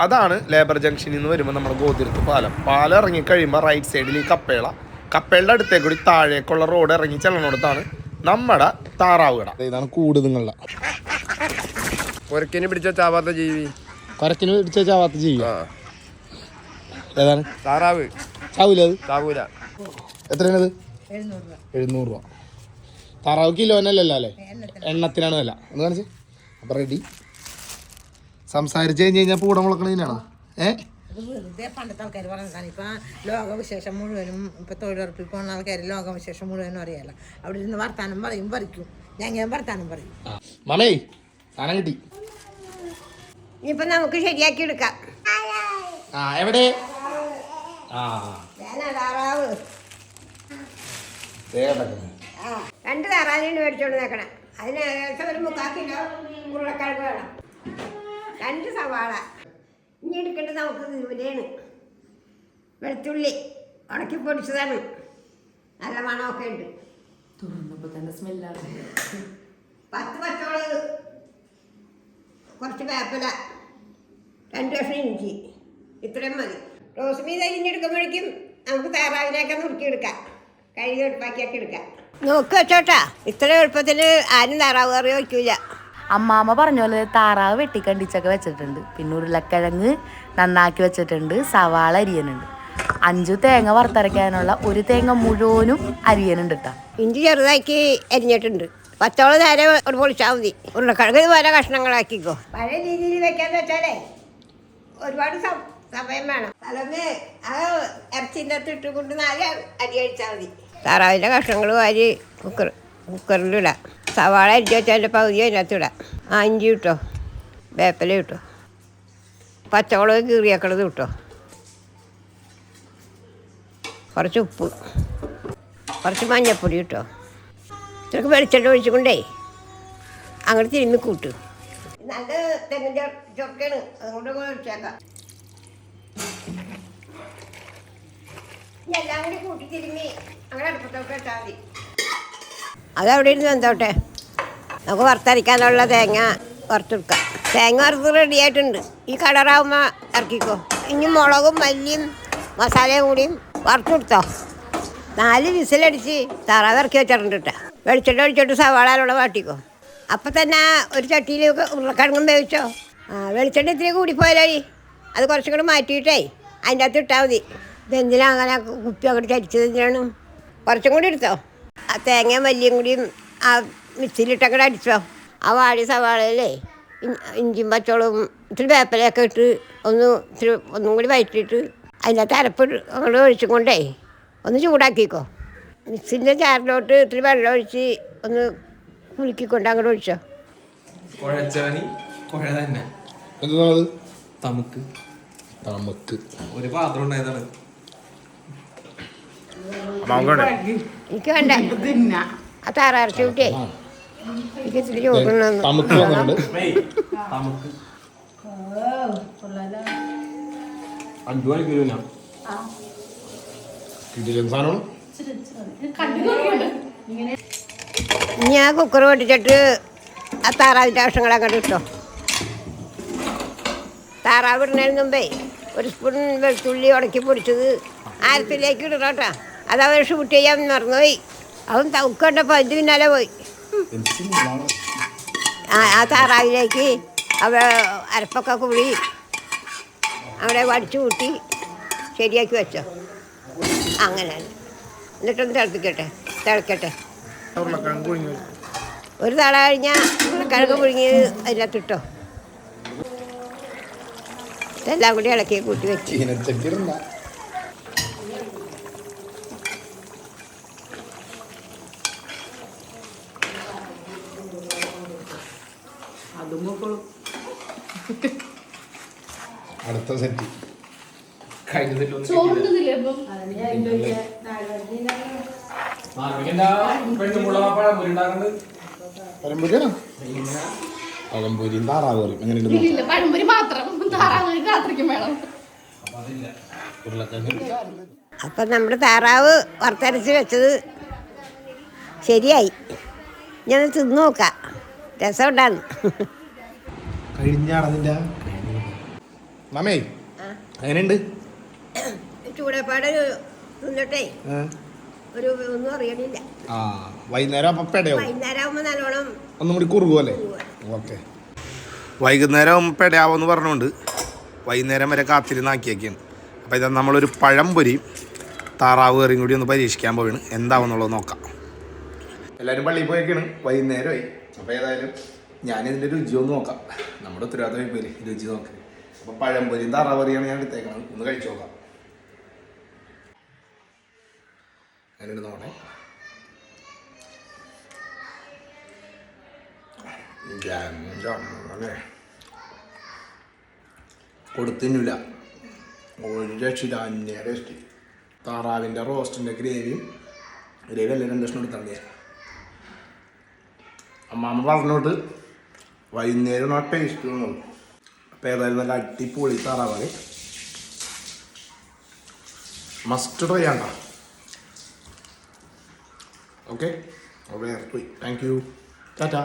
അതാണ് ലേബർ ജംഗ്ഷനിൽ നിന്ന് വരുമ്പോൾ നമ്മുടെ ഗോതിരത്ത് പാലം. പാലം ഇറങ്ങിക്കഴിയുമ്പോൾ റൈറ്റ് സൈഡിൽ ഈ കപ്പേള. കപ്പേളുടെ അടുത്തേക്ക് കൂടി താഴേക്കുള്ള റോഡ് ഇറങ്ങി ചെല്ലണോടത്താണ് നമ്മുടെ താറാവ് കട ഇതാണ് കൂട് നിങ്ങളുടെ പൊരക്കിന് പിടിച്ച ചാവാത്ത ജീവി. കൊരക്കിന് പിടിച്ച ചാവാത്ത ജീവി. ആ. ഏതാണ്? താറാവ്. ചാവൂല അത്? ചാവൂല. എത്രയാണത്? എഴുന്നൂറ് രൂപ. താറാവ് കിലോനല്ലല്ലോ അല്ലേ? എണ്ണത്തിനാണ് വില. ഒന്ന് കാണിച്ച്. അപ്പം റെഡി സംസാരിച്ച് കഴിഞ്ഞ് കഴിഞ്ഞാൽ പൂടം മുളക്കണതിനാണോ ഏ? വെറുതെ പണ്ടത്തെ ആൾക്കാർ പറഞ്ഞതാണ് ഇപ്പൊ ലോകവിശേഷം മുഴുവനും ഇപ്പൊ തൊഴിലുറപ്പിൽ പോകുന്ന ആൾക്കാർ ലോകവിശേഷം മുഴുവനും അറിയാലോ. അവിടെ ഇരുന്ന് വർത്താനം പറയും പറിക്കും. ഞാൻ വർത്താനം പറയും. മലേ സാധനം കിട്ടി. ഇപ്പൊ നമുക്ക് ശരിയാക്കി എടുക്കാം. ആ എവിടെ? ആ. താറാവ്. രണ്ട് താറാവിനുണ്ട് മേടിച്ചോണ്ട് നേക്കണം അതിന് ഒരു മുക്കാൽ കിലോ ഉരുളക്കിഴങ്ങ് വേണം. സവാള ഇനി എടുക്കേണ്ടത് നമുക്ക് ഇവിടെയാണ് വെളുത്തുള്ളി. ഉണക്കി പൊടിച്ചതാണ്. നല്ല മണമൊക്കെ ഉണ്ട്. പത്ത് പച്ചമുളക്. കുറച്ച് വേപ്പില. രണ്ട് കഷ്ണം ഇഞ്ചി. ഇത്രയും മതി. റോസ് മീൻ അരിഞ്ഞെടുക്കുമ്പോഴേക്കും നമുക്ക് താറാവിനൊക്കെ നുറുക്കിയെടുക്കാം കഴുകി എളുപ്പാക്കിയൊക്കെ എടുക്കാം. നോക്ക് ചേട്ടാ ഇത്ര എളുപ്പത്തിൽ ആരും താറാവ് കറി വയ്ക്കൂല. അമ്മാമ്മ പറഞ്ഞ പോലെ താറാവ് വെട്ടിക്കണ്ടിച്ചൊക്കെ വെച്ചിട്ടുണ്ട്. പിന്നെ ഉരുളക്കിഴങ്ങ് നന്നാക്കി വെച്ചിട്ടുണ്ട്. സവാള അരിയനുണ്ട്. അഞ്ചു തേങ്ങ വറുത്തരയ്ക്കാനുള്ള ഒരു തേങ്ങ മുഴുവനും അരിയനുണ്ട് കേട്ടോ ഇഞ്ചി ചെറുതാക്കി അരിഞ്ഞിട്ടുണ്ട്. പത്തോളം നേരെ ഒരു പൊളിച്ചാൽ മതി. ഉരുളക്കിഴങ്ങ് ഇതുപോലെ കഷ്ണങ്ങളാക്കിക്കോ. പഴയ രീതിയിൽ വെക്കാന്ന് വെച്ചാലേ ഒരുപാട് സമയം വേണം. അതൊന്ന് ആ ഇറച്ചിന്റെ അകത്ത് ഇട്ടുകൊണ്ട് നാല് അരി കഴിച്ചാൽ മതി. താറാവിന്റെ കഷ്ണങ്ങൾ വാരി കുക്കർ കുക്കറിലിടാം. സവാള അരിഞ്ഞ് വെച്ചാൽ പകുതി അതിനകത്ത് ഇടാം. ആ ഇഞ്ചി കിട്ടോ വേപ്പില കിട്ടോ പച്ചമുളക് കീറിയേക്കണത് കിട്ടോ കുറച്ച് ഉപ്പ് കുറച്ച് മഞ്ഞപ്പൊടി കിട്ടോ ഇത്രക്ക് വെളിച്ചെണ്ണ ഒഴിച്ചുകൊണ്ടേ അങ്ങോട്ട് തിരുമ്മി കൂട്ടു. നല്ല തെങ്ങിന്റെ ചൊക്കാണ് അങ്ങോട്ട് ഒഴിച്ചേക്കാം. എല്ലാം കൂടി കൂട്ടി തിരുമ്മി അങ്ങനെ അടുപ്പത്തോട്ട് ഇട്ടാൽ മതി. അതവിടെ ഇരുന്ന് എന്തോട്ടെ നമുക്ക് വറുത്തരയ്ക്കാനുള്ള തേങ്ങ വറുത്തെടുക്കാം. തേങ്ങ വറുത്ത് റെഡി ആയിട്ടുണ്ട്. ഈ കളറാവുമ്പോൾ ഇറക്കിക്കോ. ഇനി മുളകും മല്ലിയും മസാലയും കൂടിയും വറുത്തെടുത്തോ നാല് വിസിലടിച്ച് താറാവ് ഇറക്കി വെച്ചിട്ടുണ്ട് കേട്ടോ വെളിച്ചിട്ട് ഒഴിച്ചിട്ട് വാട്ടിക്കോ. അപ്പം തന്നെ ഒരു ചട്ടിയിൽ ഉരുളക്കിഴങ്ങും വേവിച്ചോ. ആ വെളിച്ചെണ്ണ ഇത്തിരി കൂടിപ്പോയാലേ അത് കുറച്ചും കൂടി മാറ്റിയിട്ടേ അതിന്റെ അകത്ത് ഇട്ടാൽ മതി. ഇതെന്തിനാ അങ്ങനെ കുപ്പി അങ്ങോട്ട് ചരിച്ചത് എന്തിനാണ്? കുറച്ചും കൂടി എടുത്തോ. ആ തേങ്ങയും വലിയും കൂടിയും ആ മിക്സിയിലിട്ടങ്ങടെ അടിച്ചോ. ആ വാടി സവാളയിലേ ഇഞ്ചിയും പച്ചോളും ഇത്തിരി വേപ്പലയൊക്കെ ഇട്ട് ഒന്ന് ഇത്തിരി ഒന്നും കൂടി വയറ്റിയിട്ട് അതിന്റെ അരപ്പ് അങ്ങോട്ട് ഒഴിച്ചും കൊണ്ടേ ഒന്ന് ചൂടാക്കിക്കോ. മിക്സിന്റെ ചാറിലോട്ട് ഇത്തിരി വെള്ളം ഒഴിച്ച് ഒന്ന് കുലുക്കിക്കൊണ്ട് അങ്ങോട്ട് ഒഴിച്ചോ. കുഴച്ചവനി കുഴ തന്നെ. തമുക്ക്. തമുക്ക്. ഒരു പാത്രം ഉണ്ടായതാണ്. എനിക്ക് വേണ്ട. ആ താറാർച്ച കൂട്ടിയേ. എനിക്ക് ഇച്ചിരി മണിക്കൂർ ഞാൻ. കുക്കർ പൊട്ടിച്ചിട്ട് ആ താറാവിന്റെ കഷ്ണങ്ങൾ അങ്ങോട്ട് ഇട്ടോ. താറാവ് ഇടുന്നതിന് മുമ്പേ ഒരു സ്പൂൺ വെളുത്തുള്ളി ഉടക്കി പൊടിച്ചത് ആരത്തിലേക്ക് ഇടണം കേട്ടോ. അത് അവർ ഷൂട്ട് ചെയ്യാൻ മറന്നുപോയി അവൻ തൗക്ക് കണ്ടപ്പോൾ അതിന്റെ പിന്നാലെ പോയി. ആ താറാവിലേക്ക് അവ അരപ്പൊക്കെ കൂടി അവിടെ വടിച്ചു കൂട്ടി ശരിയാക്കി വെച്ചോ. അങ്ങനെ എന്നിട്ടൊന്ന് തിളപ്പിക്കട്ടെ തിളക്കട്ടെ. ഒരു തള കഴിഞ്ഞാൽ കിഴങ്ങ് പുഴുങ്ങിയത് അതിനകത്തിട്ടോ. എല്ലാം കൂടി ഇളക്കി കൂട്ടി വെച്ച്. ഇടണ്ട അടുത്ത സെറ്റ്. പഴംപൊരിയും താറാവ് കറിയും. പഴംപൊരി മാത്രം. താറാവ് രാത്രിക്കും വേണം. അപ്പം നമ്മുടെ താറാവ് വറുത്തരച്ച് വെച്ചത് ശരിയായി. ഞാൻ തിന്നു നോക്കാം. എങ്ങനെയുണ്ട്? ചൂടപ്പാട് നിന്നിട്ടേ ഒരു ഒന്നും അറിയണില്ല. ആ വൈകുന്നേരം അപ്പം പെടയാവും വൈകുന്നേരം ആകുമ്പോൾ നല്ലോണം ഒന്നും കൂടി കുറുകുമല്ലേ ഓക്കെ. വൈകുന്നേരം പെടയാവെന്ന് പറഞ്ഞുകൊണ്ട് വൈകുന്നേരം വരെ കാത്തിരുന്നാക്കിയൊക്കെയാണ് അപ്പോൾ ഇതാ നമ്മളൊരു പഴം പൊരി താറാവ് കറിയും കൂടി ഒന്ന് പരീക്ഷിക്കാൻ പോവാണ്. എന്താവുന്നുള്ളത് നോക്കാം. എല്ലാവരും പള്ളിയിൽ പോയേക്കാണ്. വൈകുന്നേരമായി. അപ്പോൾ ഏതായാലും ഞാനിതിന്റെ രുചി ഒന്ന് നോക്കാം. നമ്മുടെ ഉത്തരവാദിത്തം പേര് രുചി നോക്കാം. അപ്പോൾ പഴംപൊരിയും തറവറിയാണ് ഞാൻ എടുത്തേക്കണം ഒന്ന് കഴിച്ചു നോക്കാം. അങ്ങനെ നോക്കണേ അല്ലേ? കൊടുത്തിന്നില്ല. ഒരു രക്ഷിത അന്യ ടേസ്റ്റ് താറാവിന്റെ റോസ്റ്റിന്റെ ഗ്രേവിയും ഗ്രേവി അല്ലേ? രണ്ട് ലക്ഷം എടുത്താൽ അമ്മാമ്മ പറഞ്ഞോട്ട്. വൈകുന്നേരം ആ ടേസ്റ്റ് തോന്നുന്നു അപ്പോൾ ഏതായാലും നല്ല അടിപൊളി താറാവാണ് മസ്റ്റ് ട്രൈ ആണ്ട. ഓക്കെ വേറെ പോയി. Thank you Tata